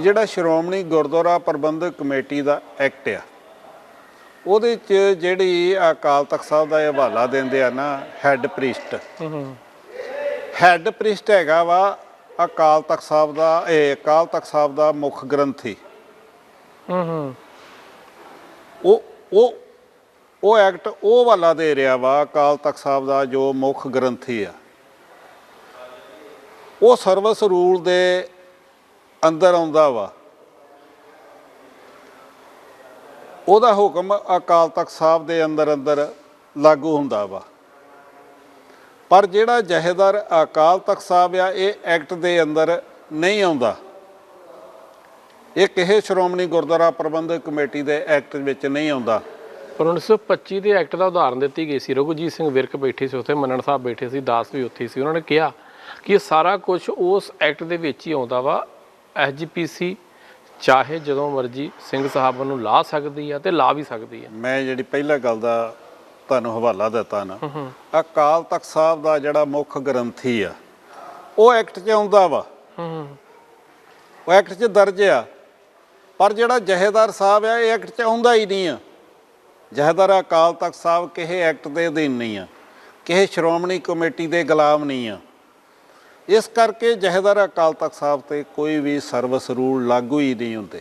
ਜਿਹੜਾ ਸ਼੍ਰੋਮਣੀ ਗੁਰਦੁਆਰਾ ਪ੍ਰਬੰਧਕ ਕਮੇਟੀ ਦਾ ਐਕਟ ਆ ਉਹਦੇ ਚ ਜਿਹੜੀ ਅਕਾਲ ਤਖਤ ਸਾਹਿਬ ਦਾ ਇਹ ਹਵਾਲਾ ਦਿੰਦੇ ਆ ਨਾ ਹੈੱਡ ਪ੍ਰੀਸਟ। ਹੈੱਡ ਪ੍ਰੀਸਟ ਹੈਗਾ ਵਾ ਅਕਾਲ ਤਖਤ ਸਾਹਿਬ ਦਾ ਇਹ ਅਕਾਲ ਤਖਤ ਸਾਹਿਬ ਦਾ ਮੁੱਖ ਗ੍ਰੰਥੀ। ਹੂੰ ਹੂੰ ਉਹ ਉਹ ਉਹ ਐਕਟ ਉਹ ਵਾਲਾ ਦੇ ਰਿਹਾ ਵਾ ਅਕਾਲ ਤਖਤ ਸਾਹਿਬ ਦਾ ਜੋ ਮੁੱਖ ਗ੍ਰੰਥੀ ਆ। ਉਹ ਸਰਵਿਸ ਰੂਲ ਦੇ ਅੰਦਰ ਆਉਂਦਾ ਵਾ। ਉਹਦਾ ਹੁਕਮ ਅਕਾਲ ਤਖਤ ਸਾਹਿਬ ਦੇ ਅੰਦਰ ਅੰਦਰ ਲਾਗੂ ਹੁੰਦਾ ਵਾ। ਪਰ ਜਿਹੜਾ ਜਹੇਦਾਰ ਅਕਾਲ ਤਖਤ ਸਾਹਿਬ ਆ, ਇਹ ਐਕਟ ਦੇ ਅੰਦਰ ਨਹੀਂ ਆਉਂਦਾ। ਇਹ ਕਿਸੇ ਸ਼੍ਰੋਮਣੀ ਗੁਰਦੁਆਰਾ ਪ੍ਰਬੰਧਕ ਕਮੇਟੀ ਦੇ ਐਕਟ ਵਿੱਚ ਨਹੀਂ ਆਉਂਦਾ। ਪਰ 1925 ਦੇ ਐਕਟ ਦਾ ਉਦਾਹਰਨ ਦਿੱਤੀ ਗਈ ਸੀ। ਰਘੁਜੀਤ ਸਿੰਘ ਵਿਰਕ ਬੈਠੇ ਸੀ ਉੱਥੇ ਮੰਨਣ ਸਾਹਿਬ ਬੈਠੇ ਸੀ, ਦਾਸ ਵੀ ਉੱਥੇ ਸੀ। ਉਹਨਾਂ ਨੇ ਕਿਹਾ ਕਿ ਇਹ ਸਾਰਾ ਕੁਝ ਉਸ ਐਕਟ ਦੇ ਵਿੱਚ ਹੀ ਆਉਂਦਾ ਵਾ। ਐਸਜੀਪੀਸੀ ਚਾਹੇ ਜਦੋਂ ਮਰਜ਼ੀ ਸਿੰਘ ਸਾਹਿਬ ਨੂੰ ਲਾ ਸਕਦੀ ਆ ਤੇ ਲਾ ਵੀ ਸਕਦੀ ਆ। ਮੈਂ ਜਿਹੜੀ ਪਹਿਲਾ ਗੱਲ ਦਾ ਤੁਹਾਨੂੰ ਹਵਾਲਾ ਦਿੱਤਾ ਨਾ ਅਕਾਲ ਤਖਤ ਸਾਹਿਬ ਦਾ ਜਿਹੜਾ ਮੁੱਖ ਗ੍ਰੰਥੀ ਆ ਉਹ ਐਕਟ 'ਚ ਆਉਂਦਾ ਵਾ। ਉਹ ਐਕਟ 'ਚ ਦਰਜ ਆ। ਪਰ ਜਿਹੜਾ ਜਹੇਦਾਰ ਸਾਹਿਬ ਆ ਇਹ ਐਕਟ 'ਚ ਆਉਂਦਾ ਹੀ ਨਹੀਂ ਆ। ਜਹੇਦਾਰ ਅਕਾਲ ਤਖਤ ਸਾਹਿਬ ਕਿਸੇ ਐਕਟ ਦੇ ਅਧੀਨ ਨਹੀਂ ਆ ਕਿਸੇ ਸ਼੍ਰੋਮਣੀ ਕਮੇਟੀ ਦੇ ਗੁਲਾਮ ਨਹੀਂ ਆ। ਇਸ ਕਰਕੇ ਜਹੇਦਾਰ ਅਕਾਲ ਤਖਤ ਸਾਹਿਬ ਤੇ ਕੋਈ ਵੀ ਸਰਵਿਸ ਰੂਲ ਲਾਗੂ ਹੀ ਨਹੀਂ ਹੁੰਦੇ।